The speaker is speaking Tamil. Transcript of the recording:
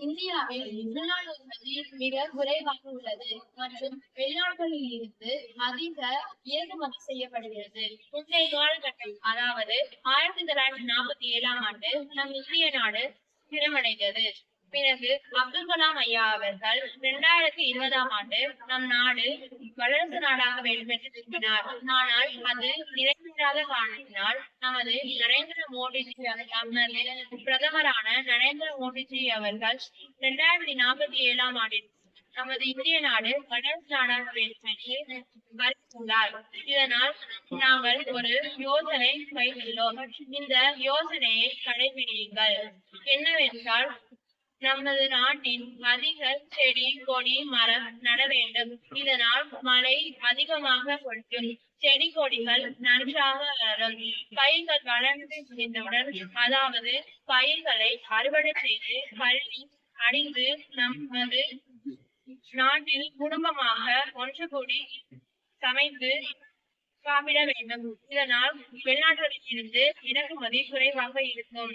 இந்தியாவில் உள்நாட்டு உற்பத்தி மிக குறைவாக உள்ளது மற்றும் வெளிநாடுகளில் இருந்து அதிக இறக்குமதி செய்யப்படுகிறது. முந்தைய காலகட்டம் அதாவது ஆயிரத்தி தொள்ளாயிரத்தி நாற்பத்தி ஏழாம் ஆண்டு நம் இந்திய நாடு ஸ்திரமடைந்தது பிறகு அப்துல் கலாம் ஐயா அவர்கள் இரண்டாயிரத்தி இருபதாம் ஆண்டு நம் நாடு வளர்ந்த நாடாக வேண்டும் என்று விரும்பினார் ஆனால் அது நிறைவேறாத காரணத்தினால் நமது நரேந்திர மோடிஜி நமது பிரதமரான நரேந்திர மோடிஜி அவர்கள் இரண்டாயிரத்தி நாற்பத்தி ஏழாம் ஆண்டில் நமது இந்திய நாடு வளர்ந்த நாடாக வேண்டும் இதனால் நாங்கள் ஒரு யோசனை வைத்துள்ளோம். இந்த யோசனையை கடைபிடியுங்கள் என்னவென்றால் நமது நாட்டின் அதிக செடி கொடி மரம் நட வேண்டும். இதனால் மழை அதிகமாக கொடுக்கும் செடி கொடிகள் நன்றாக வளரும். பயிர்கள் வளர்ந்து முடிந்தவுடன் அதாவது பயிர்களை அறுவடை செய்து பள்ளி அடிந்து நமது நாட்டில் குடும்பமாக ஒன்று கூடி சமைத்து சாப்பிட வேண்டும். இதனால் வெளிநாடுகளில் இருந்து இறக்குமதி குறைவாக இருக்கும்.